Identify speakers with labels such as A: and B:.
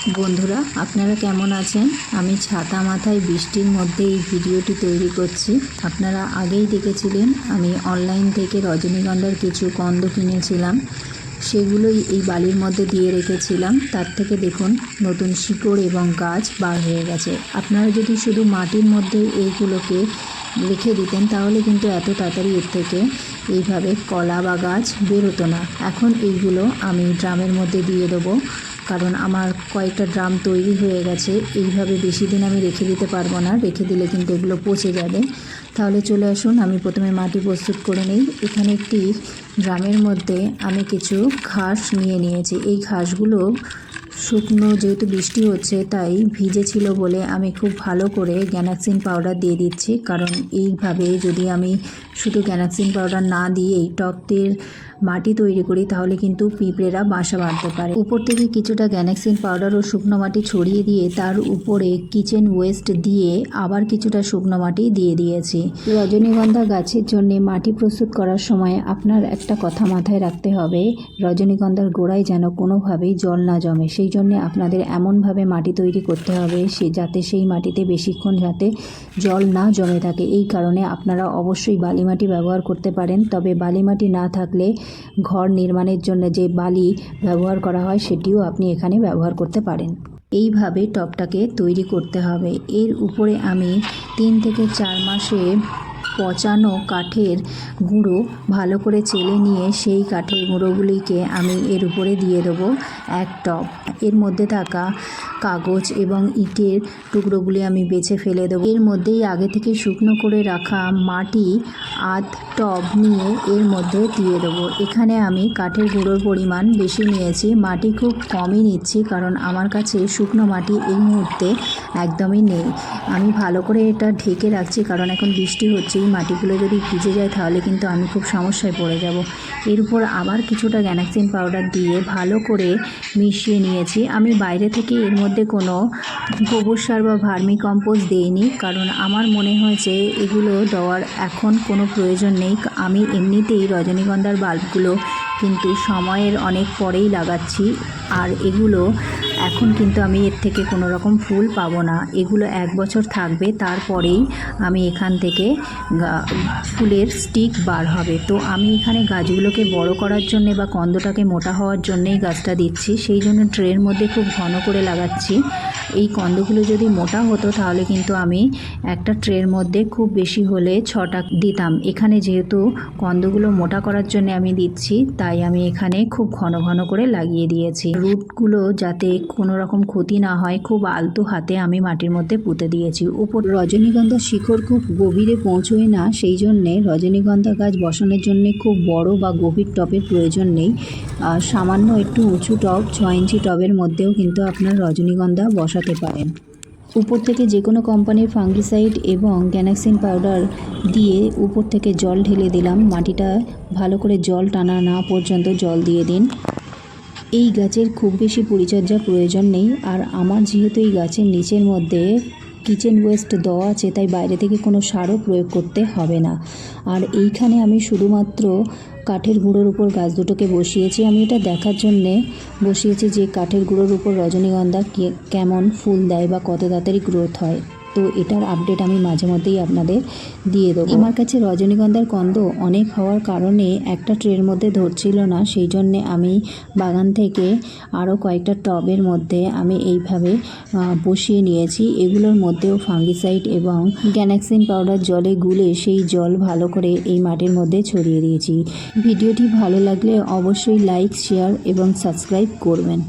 A: বন্ধুরা, আপনারা কেমন আছেন? আমি ছাতা মাথায় বৃষ্টির মধ্যে এই ভিডিওটি তৈরি করছি। আপনারা আগেই দেখেছিলেন, আমি অনলাইন থেকে রজনীগন্ধার কিছু কন্দ কিনেছিলাম। সেগুলোই এই বালির মধ্যে দিয়ে রেখেছিলাম। তার থেকে দেখুন, নতুন শিকড় এবং গাছ বার হয়ে গেছে। আপনারা যদি শুধু মাটির মধ্যে এইগুলোকে রেখে দিতেন, তাহলে কিন্তু এত তাড়াতাড়ি এর থেকে এইভাবে কলা বা গাছ বেরোতো না। এখন এইগুলো আমি ড্রামের মধ্যে দিয়ে দেবো। কারণ আমার কয়েকটা ড্রাম তৈরি হয়ে গেছে। এইভাবে বেশি দিন আমি রেখে দিতে পারব না। রেখে দিলে কিন্তু এগুলো পচে যাবে। তাহলে চলে আসুন, আমি প্রথমে মাটি প্রস্তুত করে নিই। এখানে একটি ড্রামের মধ্যে আমি কিছু ঘাস নিয়ে নিয়েছি। এই ঘাসগুলো শুকনো, যেহেতু বৃষ্টি হচ্ছে, তাই ভিজে ছিল বলে আমি খুব ভালো করে গ্যানাক্সিন পাউডার দিয়ে দিচ্ছি। কারণ এইভাবে যদি আমি শুধু গ্যানাক্সিন পাউডার না দিয়েই টপটির মাটি তৈরি করি, তাহলে কিন্তু পিঁপড়েরা বাসা বাঁধতে পারে। উপর থেকে কিছুটা গ্যানাক্সিন পাউডার ও শুকনো মাটি ছড়িয়ে দিয়ে তার উপরে কিচেন ওয়েস্ট দিয়ে আবার কিছুটা শুকনো মাটি দিয়ে দিয়েছি। রজনীগন্ধা গাছের জন্য মাটি প্রস্তুত করার সময় আপনার একটা কথা মাথায় রাখতে হবে, রজনীগন্ধার গোড়ায় যেন কোনোভাবেই জল না জমে। সেই জন্য আপনাদের এমনভাবে মাটি তৈরি করতে হবে, সে যাতে সেই মাটিতে বেশিক্ষণ যাতে জল না জমে থাকে। এই কারণে আপনারা অবশ্যই বালি মাটি ব্যবহার করতে পারেন, তবে বালি মাটি না থাকলে ঘর নির্মাণের জন্য যে বালি ব্যবহার করা হয়, সেটিও আপনি এখানে ব্যবহার করতে পারেন। এইভাবে টপটাকে তৈরি করতে হবে। এর উপরে আমি তিন থেকে চার মাসে পচানো কাঠের গুঁড়ো ভালো করে চেলে নিয়ে সেই কাঠের গুঁড়োগুলিকে আমি এর উপরে দিয়ে দেবো এক টব। এর মধ্যে থাকা কাগজ এবং ইটের টুকরোগুলি আমি বেছে ফেলে দেবো। এর মধ্যেই আগে থেকে শুকনো করে রাখা মাটি আধ টব নিয়ে এর মধ্যে দিয়ে দেবো। এখানে আমি কাঠের গুঁড়োর পরিমাণ বেশি নিয়েছি। মাটি খুব কমই নিচ্ছি কারণ আমার কাছে শুকনো মাটি এই মুহূর্তে একদমই নেই। আমি ভালো করে এটা ঢেকে রাখছি কারণ এখন বৃষ্টি হচ্ছে এই মাটিগুলো যদি ভিজে যায় তাহলে কিন্তু আমি খুব সমস্যায় পড়ে যাব। এর উপর আবার কিছুটা গ্যানাক্সিন পাউডার দিয়ে ভালো করে মিশিয়ে নিয়েছি। আমি বাইরে থেকে এর মধ্যে কোনো গোবর সার বা ভার্মি কম্পোস্ট দিইনি, কারণ আমার মনে হয়েছে এগুলো দেওয়ার এখন কোনো প্রয়োজন নেই। আমি এমনিতেই রজনীগন্ধার বাল্বগুলো কিন্তু সময়ের অনেক পরেই লাগাচ্ছি, আর এগুলো এখন কিন্তু আমি এর থেকে কোনো রকম ফুল পাবো না। এগুলো এক বছর থাকবে, তারপরেই আমি এখান থেকে ফুলের স্টিক বার হবে। তো আমি এখানে গাছগুলোকে বড় করার জন্যে বা কন্দটাকে মোটা হওয়ার জন্যেই গাছটা দিচ্ছি। সেই জন্য ট্রের মধ্যে খুব ঘন করে লাগাচ্ছি। এই কন্দগুলো যদি মোটা হতো, তাহলে কিন্তু আমি একটা ট্রের মধ্যে খুব বেশি হলে ছটা দিতাম। এখানে যেহেতু কন্দগুলো মোটা করার জন্য আমি দিচ্ছি, তাই আমি এখানে খুব ঘন ঘন করে লাগিয়ে দিয়েছি। রুটগুলো যাতে কোনো রকম ক্ষতি না হয়, খুব আলতো হাতে আমি মাটির মধ্যে পুঁতে দিয়েছি। উপর রজনীগন্ধা শিকড় খুব গভীরে পৌঁছয় না, সেই জন্যে রজনীগন্ধা গাছ বসানোর জন্য খুব বড় বা গভীর টবের প্রয়োজন নেই। আর সামান্য একটু উঁচু টব ছয় ইঞ্চি টবের মধ্যেও কিন্তু আপনার রজনীগন্ধা বসাতে পারেন। উপর থেকে যে কোনো কোম্পানির ফাঙ্গিসাইড এবং গ্যানাক্সিন পাউডার দিয়ে উপর থেকে জল ঢেলে দিলাম। মাটিটা ভালো করে জল টানা না পর্যন্ত জল দিয়ে দিন। এই গাছের খুব বেশি পরিচর্যা প্রয়োজন নেই, আর আমার যেহেতু এই গাছের নিচের মধ্যে কিচেন ওয়েস্ট দেওয়া আছে, তাই বাইরে থেকে কোনো সারও প্রয়োগ করতে হবে না। আর এইখানে আমি শুধুমাত্র কাঠের গুঁড়োর উপর গাছ দুটোকে বসিয়েছি। আমি এটা দেখার জন্যে বসিয়েছি যে কাঠের গুঁড়োর উপর রজনীগন্ধা কেমন ফুল দেয় বা কত তাড়াতাড়ি গ্রোথ হয়। তো এটার আপডেট আমি মাঝে মধ্যেই আপনাদের দিয়ে দেবো। আমার কাছে রজনীগন্ধার কন্দ অনেক হওয়ার কারণে একটা ট্রের মধ্যে ধরছিল না, সেই জন্যে আমি বাগান থেকে আরও কয়েকটা টবের মধ্যে আমি এইভাবে বসিয়ে নিয়েছি। এগুলোর মধ্যেও ফাঙ্গিসাইড এবং গ্যানাক্সিন পাউডার জলে গুলে সেই জল ভালো করে এই মাটির মধ্যে ছড়িয়ে দিয়েছি। ভিডিওটি ভালো লাগলে অবশ্যই লাইক, শেয়ার এবং সাবস্ক্রাইব করবেন।